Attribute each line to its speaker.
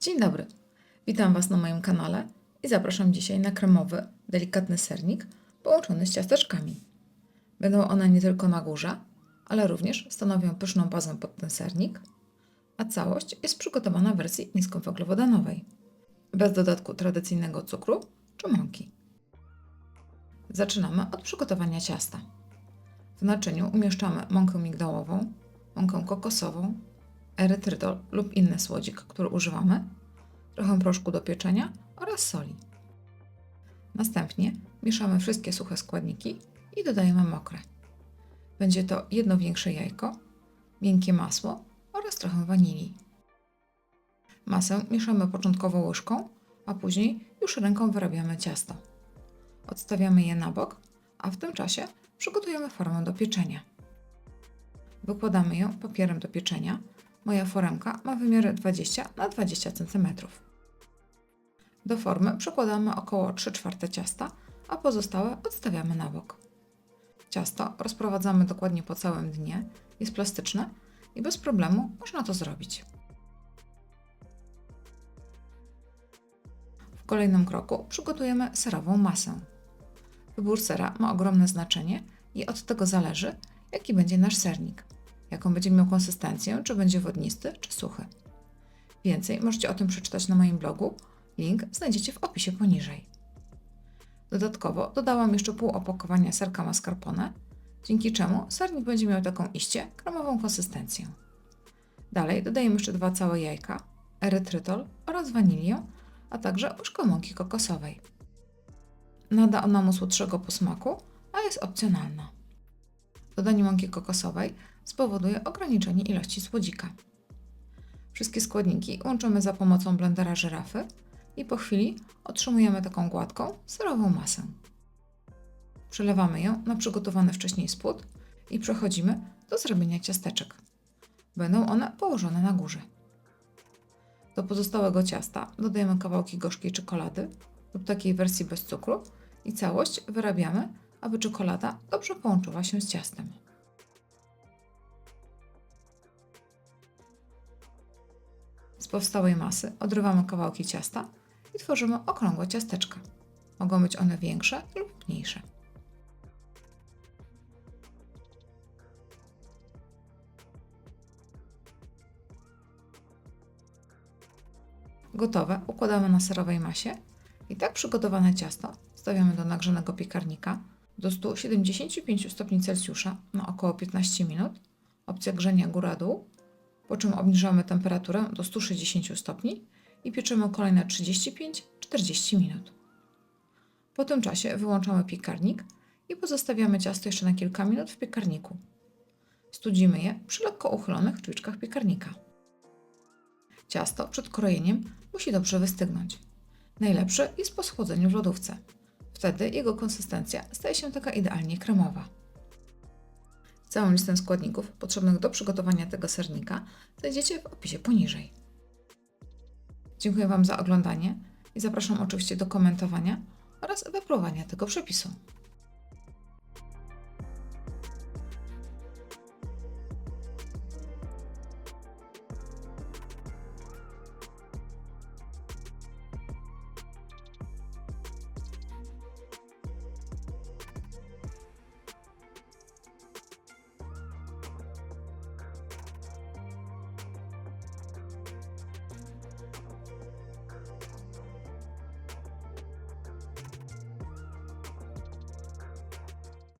Speaker 1: Dzień dobry. Witam Was na moim kanale i zapraszam dzisiaj na kremowy, delikatny sernik połączony z ciasteczkami. Będą one nie tylko na górze, ale również stanowią pyszną bazę pod ten sernik, a całość jest przygotowana w wersji niskowęglowodanowej, bez dodatku tradycyjnego cukru czy mąki. Zaczynamy od przygotowania ciasta. W naczyniu umieszczamy mąkę migdałową, mąkę kokosową, erytrytol lub inny słodzik, który używamy, trochę proszku do pieczenia oraz soli. Następnie mieszamy wszystkie suche składniki i dodajemy mokre. Będzie to jedno większe jajko, miękkie masło oraz trochę wanilii. Masę mieszamy początkowo łyżką, a później już ręką wyrabiamy ciasto. Odstawiamy je na bok, a w tym czasie przygotujemy formę do pieczenia. Wykładamy ją papierem do pieczenia. Moja foremka ma wymiary 20 na 20 cm. Do formy przykładamy około 3 czwarte ciasta, a pozostałe odstawiamy na bok. Ciasto rozprowadzamy dokładnie po całym dnie, jest plastyczne i bez problemu można to zrobić. W kolejnym kroku przygotujemy serową masę. Wybór sera ma ogromne znaczenie i od tego zależy, jaki będzie nasz sernik, jaką będzie miał konsystencję, czy będzie wodnisty, czy suchy. Więcej możecie o tym przeczytać na moim blogu, link znajdziecie w opisie poniżej. Dodatkowo dodałam jeszcze pół opakowania serka mascarpone, dzięki czemu sernik będzie miał taką iście kremową konsystencję. Dalej dodajemy jeszcze dwa całe jajka, erytrytol oraz wanilię, a także łyżkę mąki kokosowej. Nada ona mu słodszego posmaku, a jest opcjonalna. Dodanie mąki kokosowej spowoduje ograniczenie ilości słodzika. Wszystkie składniki łączymy za pomocą blendera żyrafy i po chwili otrzymujemy taką gładką, serową masę. Przelewamy ją na przygotowany wcześniej spód i przechodzimy do zrobienia ciasteczek. Będą one położone na górze. Do pozostałego ciasta dodajemy kawałki gorzkiej czekolady lub takiej wersji bez cukru i całość wyrabiamy, aby czekolada dobrze połączyła się z ciastem. Z powstałej masy odrywamy kawałki ciasta i tworzymy okrągłe ciasteczka. Mogą być one większe lub mniejsze. Gotowe układamy na serowej masie i tak przygotowane ciasto stawiamy do nagrzanego piekarnika do 175 stopni Celsjusza na około 15 minut, opcja grzania góra-dół, po czym obniżamy temperaturę do 160 stopni i pieczymy kolejne 35-40 minut. Po tym czasie wyłączamy piekarnik i pozostawiamy ciasto jeszcze na kilka minut w piekarniku. Studzimy je przy lekko uchylonych drzwiczkach piekarnika. Ciasto przed krojeniem musi dobrze wystygnąć. Najlepsze jest po schłodzeniu w lodówce. Wtedy jego konsystencja staje się taka idealnie kremowa. Całą listę składników potrzebnych do przygotowania tego sernika znajdziecie w opisie poniżej. Dziękuję Wam za oglądanie i zapraszam oczywiście do komentowania oraz wypróbowania tego przepisu.